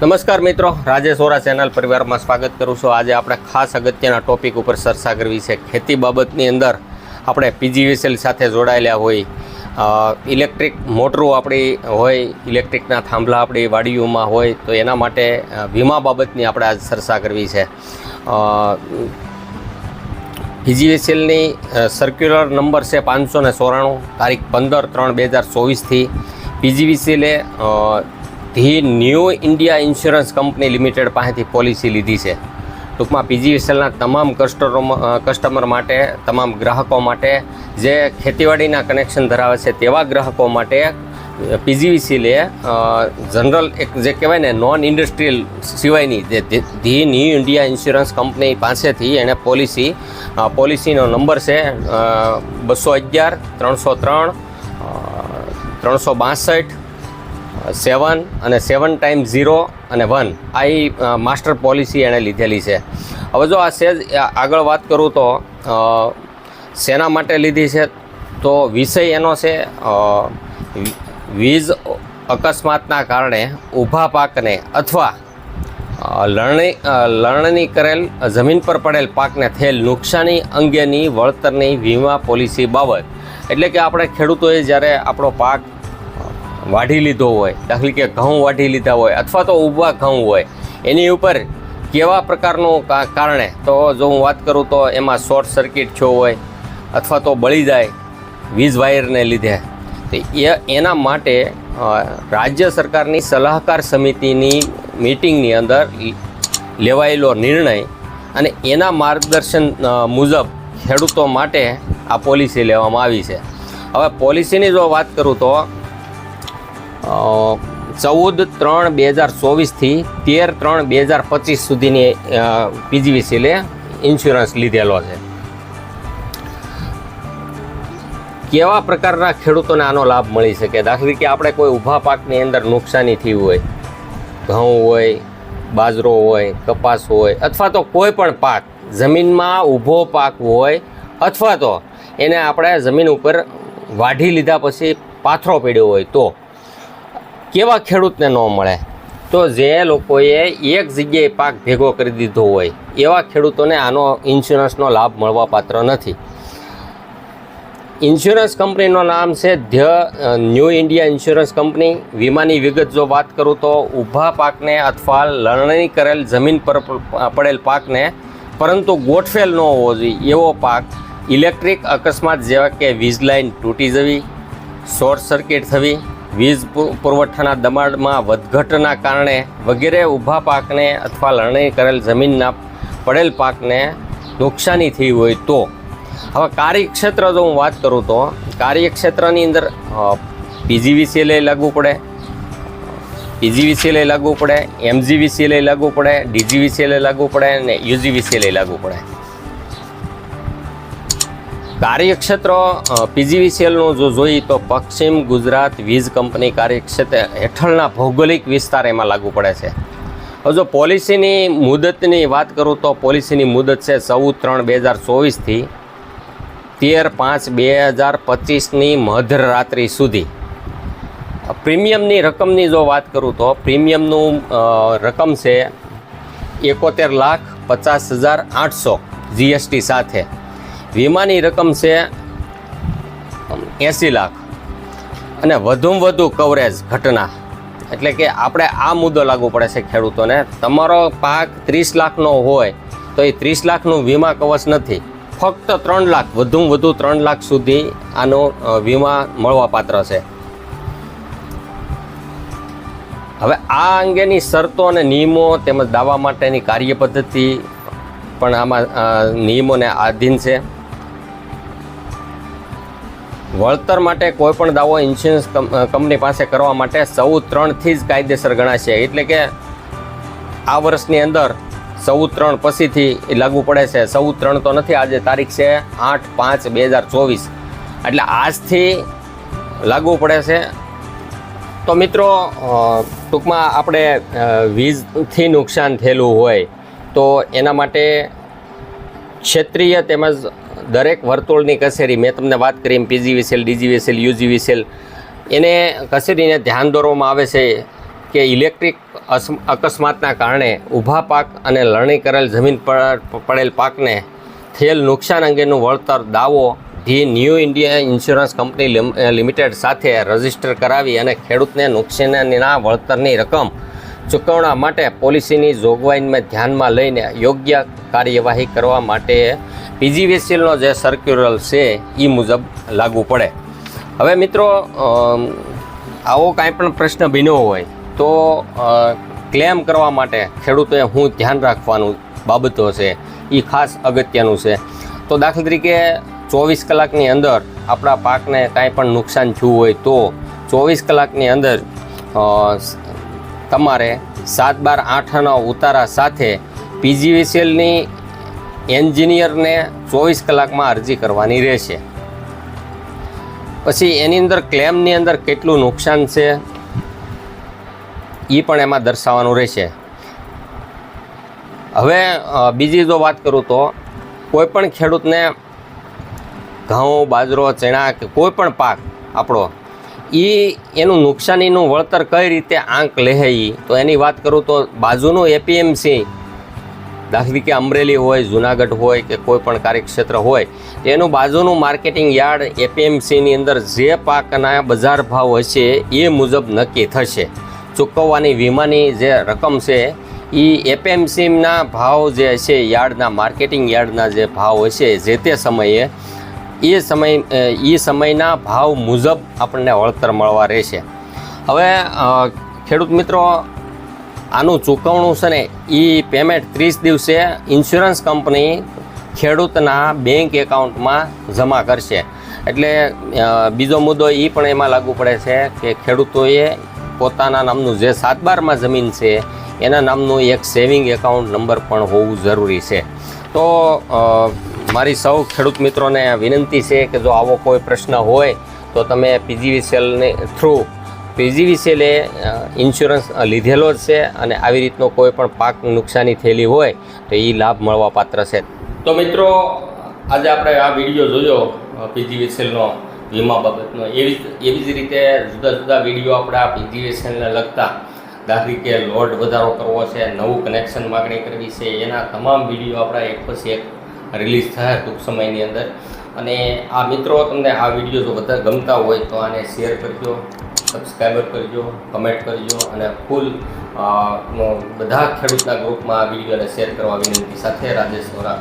નમસ્કાર મિત્રો, રાજેશ ઓરા ચેનલ પરિવારમાં સ્વાગત કરું છું. આજે આપણે ખાસ અગત્યના ટોપિક ઉપર ચર્ચા કરવી છે. ખેતી બાબતની અંદર આપણે પીજીવીસીએલ સાથે જોડાયેલા હોય ઇલેક્ટ્રિક મોટરો આપણી હોય, ઇલેક્ટ્રિકના થાંભલા આપણી વાડીઓમાં હોય, તો એના માટે વીમા બાબતની આપણે આજ ચર્ચા કરવી છે. પીજીવીસીએલની સર્ક્યુલર નંબર છે પાંચસો ને ચોરાણું, તારીખ પંદર ત્રણ બે હજાર ચોવીસથી પીજીવીસીએલે the New India Insurance Company Limited પાસેથી પોલિસી લીધી છે. ટૂંકમાં પીજીવીસીએલના તમામ કસ્ટરોમાં કસ્ટમર માટે, તમામ ગ્રાહકો માટે જે ખેતીવાડીના કનેક્શન ધરાવે છે તેવા ગ્રાહકો માટે પીજીવીસીએલે જનરલ એક જે કહેવાય ને નોન ઇન્ડસ્ટ્રીયલ સિવાયની, જે the- New India Insurance Company પાસેથી એણે પોલિસી પોલિસીનો નંબર છે બસો અગિયાર, ત્રણસો ત્રણ ત્રણસો બાસઠ, સેવન અને સેવન ટાઈમ ઝીરો અને વન. આ એ માસ્ટર પોલિસી એણે લીધેલી છે. હવે જો આ સેજ આગળ વાત કરું તો શેના માટે લીધી છે, તો વિષય એનો છે વીજ અકસ્માતના કારણે ઊભા પાકને અથવા લણણી લણણી કરેલ, જમીન પર પડેલ પાકને થયેલ નુકસાની અંગેની વળતરની વીમા પોલિસી બાબત. એટલે કે આપણે ખેડૂતોએ જ્યારે આપણો પાક વાઢી લીધો હોય દાખલી કે ઘઉં વાઢી લીધા હોય અથવા તો ઊભા ઘઉં હોય, એની ઉપર કેવા પ્રકારનું કારણે? તો જો હું વાત કરું તો એમાં શોર્ટ સર્કિટ થયો હોય અથવા તો બળી જાય વીજ વાયરને લીધે. તો એ એના માટે રાજ્ય સરકારની સલાહકાર સમિતિની મિટિંગની અંદર લેવાયેલો નિર્ણય અને એના માર્ગદર્શન મુજબ ખેડૂતો માટે આ પોલિસી લેવામાં આવી છે. હવે પોલિસીની જો વાત કરું તો ચૌદ ત્રણ બે હજાર ચોવીસથી તેર ત્રણ બે હજાર પચીસ સુધીની પીજીવીસીલે ઇન્સ્યોરન્સ લીધેલો છે. કેવા પ્રકારના ખેડૂતોને આનો લાભ મળી શકે? દાખલા કે આપણે કોઈ ઊભા પાકની અંદર નુકસાની થઈ હોય, ઘઉં હોય, બાજરો હોય, કપાસ હોય, અથવા તો કોઈ પણ પાક, જમીનમાં ઊભો પાક હોય, અથવા તો એને આપણે જમીન ઉપર વાઢી લીધા પછી પાથરો પડ્યો હોય તો કેવા ખેડૂતને ન મળે? તો જે લોકોએ એક જગ્યાએ પાક ભેગો કરી દીધો હોય, એવા ખેડૂતોને આનો ઇન્સ્યોરન્સનો લાભ મળવા પાત્ર નથી. ઇન્સ્યોરન્સ કંપનીનું નામ છે the New India Insurance Company વીમાની વિગત જો વાત કરું તો ઊભા પાકને અથવા લણણી કરેલ જમીન પર પડેલ પાકને, પરંતુ ગોઠવેલ ન હોવો જોઈએ. એવો પાક ઇલેક્ટ્રિક અકસ્માત જેવા કે વીજ લાઇન તૂટી જવી, શોર્ટ સર્કિટ થવી, વીજ પુરવઠાના દબાણમાં વધઘટના કારણે વગેરે ઊભા પાકને અથવા લણણી કરેલ જમીનના પડેલ પાકને નુકસાની થઈ હોય તો હવે કાર્યક્ષેત્ર જો હું વાત કરું તો કાર્યક્ષેત્રની અંદર પીજીવીસીએલએ લાગુ પડે પીજીવીસીએલએ લાગુ પડે એમજીવીસીએલએ લાગુ પડે ડીજીવીસીએલએ લાગુ પડે અને યુજીવીસીએલએ લાગુ પડે. કાર્યક્ષેત્ર પીજીવીસીએલનું જો જોઈએ તો પશ્ચિમ ગુજરાત વીજ કંપની કાર્યક્ષેત્ર હેઠળના ભૌગોલિક વિસ્તાર એમાં લાગુ પડે છે. હવે જો પોલિસીની મુદતની વાત કરું તો પોલિસીની મુદત છે ચૌદ ત્રણ બે હજાર ચોવીસથી તેર પાંચ બે હજાર પચીસની મધરાત્રિ સુધી. પ્રીમિયમની રકમની જો વાત કરું તો પ્રીમિયમનું રકમ છે એકોતેર લાખ પચાસ હજાર આઠસો જીએસટી સાથે. વીમાની રકમ છે એંસી લાખ. અને વધુમાં વધુ કવરેજ ઘટના. એટલે કે આપણે આ મુદ્દો લાગુ પડે છે ખેડૂતોને. તમારો પાક ત્રીસ લાખનો હોય તો એ ત્રીસ લાખનું વીમા કવચ નથી. ફક્ત ત્રણ લાખ, વધુમાં વધુ ત્રણ લાખ સુધી આનો વીમા વીમા મળવાપાત્ર છે. હવે આ અંગેની શરતો અને નિયમો તેમજ દાવા માટેની કાર્ય પદ્ધતિ પણ આમાં નિયમોને આધીન છે. વળતર માટે કોઈ પણ દાવો ઇન્સ્યોરન્સ કંપ- કંપની પાસે કરવા માટે સૌ ત્રણથી જ કાયદેસર ગણાશે. એટલે કે આ વર્ષની અંદર ચૌદ ત્રણ પછીથી એ લાગુ પડે છે. ચૌદ ત્રણ તો નથી, આજે તારીખ છે આઠ પાંચ બે હજાર ચોવીસ. એટલે આજથી લાગુ પડે છે. તો મિત્રો ટૂંકમાં આપણે વીજથી નુકસાન થયેલું હોય તો એના માટે ક્ષેત્રીય તેમજ દરેક વર્તુળની કચેરી, મેં તમને વાત કરી એમ પીજીવીસીએલ ડીજીવીસીએલ યુજીવીસીએલ એને કચેરીને ધ્યાન દોરવામાં આવે છે. કે ઇલેક્ટ્રિક અકસ્માતના કારણે ઊભા પાક અને લણણી કરેલ જમીન પર, પડેલ પાકને થયેલ નુકસાન અંગેનું વળતર દાવો the New India Insurance Company લિમ- Limited સાથે રજિસ્ટર કરાવી અને ખેડૂતને નુકસાનના વળતરની રકમ ચૂકવણા માટે પોલિસીની જોગવાઈને ધ્યાનમાં લઈને યોગ્ય કાર્યવાહી કરવા માટે પીજીવીસીએલનો જે સર્ક્યુલર છે એ મુજબ લાગુ પડે. હવે મિત્રો આવો કાંઈ પણ પ્રશ્ન બન્યો હોય તો ક્લેમ કરવા માટે ખેડૂતોએ હું ધ્યાન રાખવાનું બાબતો છે એ ખાસ અગત્યનું છે. તો દાખલા તરીકે ચોવીસ કલાકની અંદર આપણા પાકને કાંઈ પણ નુકસાન થયું હોય તો ચોવીસ કલાકની અંદર તમારે સાત બાર આઠના ઉતારા સાથે પીજીવીસીએલની એન્જિનિયરને ચોવીસ કલાકમાં અરજી કરવાની રહેશે. પછી એની અંદર ક્લેમની અંદર કેટલું નુકસાન છે? એ પણ એમાં દર્શાવવાનું રહેશે. હવે બીજી જો વાત કરું તો, કોઈ પણ ખેડૂતને ઘઉં, બાજરો, ચણા કે કોઈ પણ પાક આપણો એ એનું નુકસાનીનું વળતર કઈ રીતે આંક લેહે તો એની વાત કરું તો બાજુનું એપીએમસી દાખલા કે અમરેલી હોય, જુનાગઢ હોય કે કોઈ પણ કાર્યક્ષેત્ર હોય, એનું બાજુનું માર્કેટિંગ યાર્ડ એપીએમસીની અંદર જે પાકના બજાર ભાવ હશે એ મુજબ નક્કી થશે. ચૂકવવાની વીમાની જે રકમ છે એ એપીએમસીના ભાવ જે છે, યાર્ડના માર્કેટિંગ યાર્ડના જે ભાવ હશે જે તે સમયે, એ સમય એ સમયના ભાવ મુજબ આપણને વળતર મળવા રહેશે. હવે ખેડૂત મિત્રો, આનું ચૂકવણું છે ને એ પેમેન્ટ ત્રીસ દિવસે ઇન્સ્યોરન્સ કંપની ખેડૂતના બેંક એકાઉન્ટમાં જમા કરશે. એટલે બીજો મુદ્દો એ પણ એમાં લાગુ પડે છે કે ખેડૂતોએ પોતાના નામનું જે સાત બારમાં જમીન છે, એના નામનું એક સેવિંગ એકાઉન્ટ નંબર પણ હોવું જરૂરી છે. તો મારી સૌ ખેડૂત મિત્રોને વિનંતી છે કે જો આવો કોઈ પ્રશ્ન હોય, તો તમે પીજીવીસીએલને થ્રુ પીજીવીસીએલે ઇન્સ્યોરન્સ લીધેલો જ છે અને આવી રીતનો કોઈ પણ પાક નુકસાની થયેલી હોય, તો એ લાભ મળવા પાત્ર છે. તો મિત્રો, આજે આપણે આ વીડિયો જોયો પીજીવીસીએલનો વીમા બાબતનો એવી એવી જ રીતે જુદા જુદા વીડિયો આપણે પીજીએસએલને લગતા દાખલી કે લોડ વધારો કરવો છે, નવું કનેક્શન માગણી કરવી છે, એના તમામ વીડિયો આપણા એક પછી એક રિલીઝ થયા ટૂંક સમયની અંદર. અને આ મિત્રો, તમને આ વીડિયો જો વધારે ગમતા હોય તો આને શેર કરજો સબસ્ક્રાઈબર કરજો કમેન્ટ કરજો અને ફૂલ બધા ખેડૂતના ગ્રુપમાં આ વિડીયોને શેર કરવા વિનંતી સાથે રાજેશ વોરા.